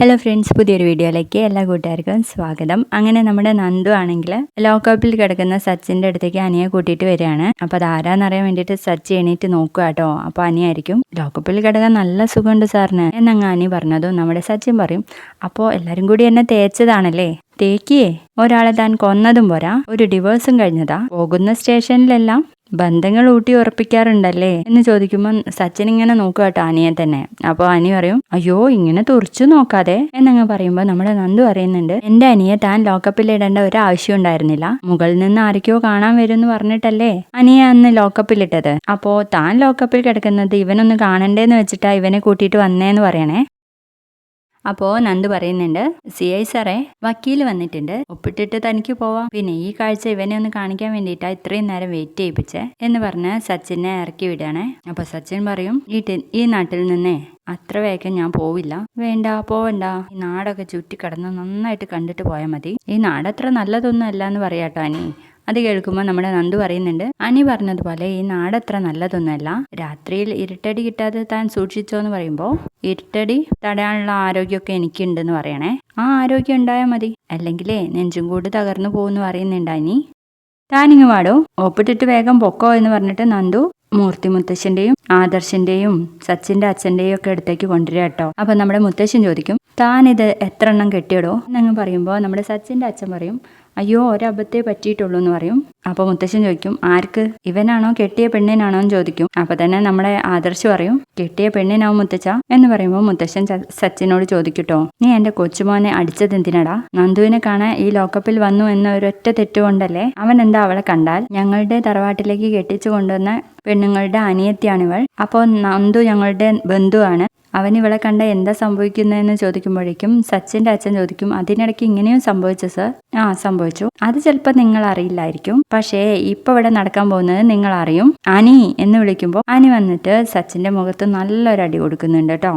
Hello friends പുതിയൊരു വീഡിയോയിലേക്ക് എല്ലാ കൂട്ടുകാർക്കും സ്വാഗതം. അങ്ങനെ നമ്മുടെ നന്ദു ആണെങ്കിൽ ലോക്കപ്പിൽ കിടക്കുന്ന സച്ചിന്റെ അടുത്തേക്ക് അനിയെ കൂട്ടിയിട്ട് വരികയാണ്. അപ്പോൾ അത് ആരാന്നറിയാൻ വേണ്ടിയിട്ട് സച്ചി എണീറ്റ് നോക്കുക കേട്ടോ. അപ്പോൾ അനിയായിരിക്കും ലോക്കപ്പിൽ കിടക്കാൻ നല്ല സുഖമുണ്ട് സാറിന് എന്നങ്ങ് അനി പറഞ്ഞതും നമ്മുടെ സച്ചിൻ പറയും. അപ്പോൾ എല്ലാവരും കൂടി എന്നെ തേച്ചതാണല്ലേ? തേക്കിയേ? ഒരാളെ താൻ കൊന്നതും പോരാ? ഒരു ഡിവോഴ്സും കഴിഞ്ഞതാ? പോകുന്ന സ്റ്റേഷനിലെല്ലാം ബന്ധങ്ങൾ ഊട്ടി ഉറപ്പിക്കാറുണ്ടല്ലേ? എന്ന് ചോദിക്കുമ്പോൾ സച്ചിൻ ഇങ്ങനെ നോക്കുക കേട്ടോ അനിയെ തന്നെ. അപ്പോൾ അനി പറയും അയ്യോ ഇങ്ങനെ തുറച്ചു നോക്കാതെ? എന്നങ്ങ് പറയുമ്പോൾ നമ്മുടെ നന്ദു പറയുന്നുണ്ട് എന്റെ അനിയെ താൻ ലോക്കപ്പിൽ ഇടേണ്ട ഒരു ആവശ്യം ഉണ്ടായിരുന്നില്ല. മുകളിൽ നിന്ന് ആരൊക്കെയോ കാണാൻ വരും എന്ന് പറഞ്ഞിട്ടല്ലേ അനിയെ അന്ന് ലോക്കപ്പിൽ ഇട്ടത്. അപ്പോൾ താൻ ലോക്കപ്പിൽ കിടക്കുന്നത് ഇവനൊന്ന് കാണണ്ടേന്ന് വെച്ചിട്ടാ ഇവനെ കൂട്ടിയിട്ട് വന്നേന്ന് പറയണേ. അപ്പോൾ നന്ദു പറയുന്നുണ്ട് സി ഐ സാറേ വക്കീൽ വന്നിട്ടുണ്ട്. ഒപ്പിട്ടിട്ട് തനിക്ക് പോവാം. പിന്നെ ഈ കാഴ്ച ഇവനെ ഒന്ന് കാണിക്കാൻ വേണ്ടിയിട്ടാ ഇത്രയും നേരം വെയിറ്റ് ചെയ്യിപ്പിച്ചേ എന്ന് പറഞ്ഞ് സച്ചിനെ ഇറക്കി വിടുകയാണേ. അപ്പോൾ സച്ചിൻ പറയും ഈ ഈ നാട്ടിൽ നിന്നേ അത്ര വേഗം ഞാൻ പോവില്ല. വേണ്ട പോവണ്ട. ഈ നാടൊക്കെ ചുറ്റിക്കടന്ന് നന്നായിട്ട് കണ്ടിട്ട് പോയാൽ മതി. ഈ നാടത്ര നല്ലതൊന്നും അല്ല എന്ന് പറയാട്ടോ അനി. അത് കേൾക്കുമ്പോൾ നമ്മുടെ നന്ദു പറയുന്നുണ്ട് അനി പറഞ്ഞതുപോലെ ഈ നാടത്ര നല്ലതൊന്നുമല്ല രാത്രിയിൽ ഇരുട്ടടി കിട്ടാതെ താൻ സൂക്ഷിച്ചോ എന്ന് പറയുമ്പോൾ ഇരുട്ടടി തടയാനുള്ള ആരോഗ്യമൊക്കെ എനിക്കുണ്ടെന്ന് പറയണേ. ആ ആരോഗ്യം ഉണ്ടായാൽ മതി. അല്ലെങ്കിലേ നെഞ്ചും കൂടി തകർന്നു പോകുമെന്ന് പറയുന്നുണ്ട് അനി താനിങ് വാടോ. ഒപ്പിട്ടിട്ട് വേഗം പൊക്കോ എന്ന് പറഞ്ഞിട്ട് നന്ദു മൂർത്തി മുത്തശ്ശന്റെയും ആദർശന്റെയും സച്ചിന്റെ അച്ഛന്റെയും ഒക്കെ അടുത്തേക്ക് കൊണ്ടുവരിക കേട്ടോ. അപ്പൊ നമ്മുടെ മുത്തശ്ശൻ ചോദിക്കും താൻ ഇത് എത്ര എണ്ണം കെട്ടിയിടോ? എന്നങ്ങ് പറയുമ്പോൾ നമ്മുടെ സച്ചിന്റെ അച്ഛൻ പറയും അയ്യോ ഒരബദ്ധേ പറ്റിയിട്ടുള്ളൂ എന്ന് പറയും. അപ്പോൾ മുത്തശ്ശൻ ചോദിക്കും ആർക്ക്? ഇവനാണോ കെട്ടിയ പെണ്ണിനാണോ എന്ന് ചോദിക്കും. അപ്പൊ തന്നെ നമ്മളെ ആദർശ് പറയും കെട്ടിയ പെണ്ണിനാവും മുത്തച്ഛ എന്ന് പറയുമ്പോൾ മുത്തശ്ശൻ സച്ചിനോട് ചോദിക്കട്ടോ നീ എന്റെ കൊച്ചുമോനെ അടിച്ചത് എന്തിനടാ? നന്ദുവിനെ കാണാൻ ഈ ലോക്കപ്പിൽ വന്നു എന്ന ഒരൊറ്റ തെറ്റുകൊണ്ടല്ലേ അവൻ എന്താ അവളെ കണ്ടാൽ? ഞങ്ങളുടെ തറവാട്ടിലേക്ക് കെട്ടിച്ചു കൊണ്ടുവന്ന പെണ്ണുങ്ങളുടെ അനിയത്തിയാണിവൾ. അപ്പോൾ നന്ദു ഞങ്ങളുടെ ബന്ധുവാണ്. അവൻ ഇവളെ കണ്ട എന്താ സംഭവിക്കുന്നതെന്ന് ചോദിക്കുമ്പോഴേക്കും സച്ചിന്റെ അച്ഛൻ ചോദിക്കും അതിനിടയ്ക്ക് ഇങ്ങനെയും സംഭവിച്ചു സർ ആ സംഭവിച്ചു. അത് ചിലപ്പോൾ നിങ്ങൾ അറിയില്ലായിരിക്കും. പക്ഷേ ഇപ്പൊ ഇവിടെ നടക്കാൻ പോകുന്നത് നിങ്ങൾ അറിയും. അനി എന്ന് വിളിക്കുമ്പോൾ അനി വന്നിട്ട് സച്ചിന്റെ മുഖത്ത് നല്ലൊരു അടി കൊടുക്കുന്നുണ്ട് കേട്ടോ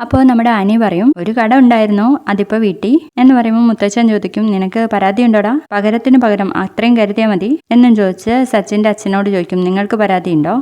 അപ്പോൾ നമ്മുടെ അനി പറയും ഒരു കട ഉണ്ടായിരുന്നു? അതിപ്പോൾ വീട്ടി? എന്ന് പറയുമ്പോൾ മുത്തച്ഛൻ ചോദിക്കും നിനക്ക് പരാതി ഉണ്ടോടാ? പകരത്തിന് പകരം അത്രയും കരുതിയാൽ മതി? എന്നും ചോദിച്ച് സച്ചിന്റെ അച്ഛനോട് ചോദിക്കും നിങ്ങൾക്ക് പരാതി ഉണ്ടോ?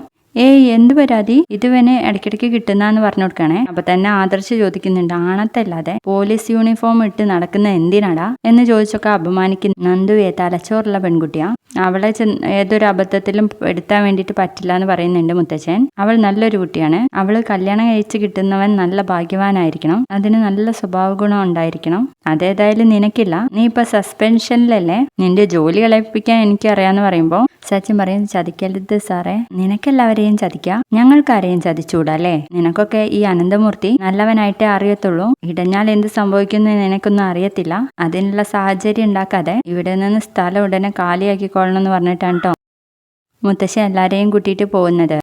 ഏയ് എന്ത് പരാതി? ഇതുവനെ ഇടയ്ക്കിടയ്ക്ക് കിട്ടുന്നാന്ന് പറഞ്ഞു കൊടുക്കണേ. അപ്പൊ തന്നെ ആദർശ് ചോദിക്കുന്നുണ്ട് ആണത്തല്ലാതെ പോലീസ് യൂണിഫോം ഇട്ട് നടക്കുന്ന എന്തിനാടാ? എന്ന് ചോദിച്ചൊക്കെ അപമാനിക്കുന്ന നന്ദുവെ തലച്ചോറുള്ള പെൺകുട്ടിയാ. അവളെ ഏതൊരു അബദ്ധത്തിലും എടുത്താൻ വേണ്ടിയിട്ട് പറ്റില്ല എന്ന് പറയുന്നുണ്ട് മുത്തച്ഛൻ. അവൾ നല്ലൊരു കുട്ടിയാണ്. അവൾ കല്യാണം കഴിച്ച് കിട്ടുന്നവൻ നല്ല ഭാഗ്യവാനായിരിക്കണം. അതിന് നല്ല സ്വഭാവ ഗുണം ഉണ്ടായിരിക്കണം. അതേതായാലും നിനക്കില്ല. നീ ഇപ്പൊ സസ്പെൻഷനിലല്ലേ നിന്റെ ജോലി കളയിപ്പിക്കാൻ എനിക്കറിയാന്ന് പറയുമ്പോൾ സച്ചിൻ പറയും ചതിക്കരുത് സാറേ. നിനക്കെല്ലാവരെയും ചതിക്കാം. ഞങ്ങൾക്കാരെയും ചതിച്ചൂടാ നിനക്കൊക്കെ ഈ അനന്തമൂർത്തി നല്ലവനായിട്ടേ അറിയത്തുള്ളൂ. ഇടഞ്ഞാൽ എന്ത് സംഭവിക്കുന്നു നിനക്കൊന്നും അറിയത്തില്ല. അതിനുള്ള സാഹചര്യം ഉണ്ടാക്കാതെ ഇവിടെ നിന്ന് സ്ഥലം ഉടനെ കാലിയാക്കിക്കൊള്ളണം എന്ന് പറഞ്ഞിട്ടാണ് കേട്ടോ മുത്തശ്ശി എല്ലാരെയും കൂട്ടിയിട്ട് പോകുന്നത്.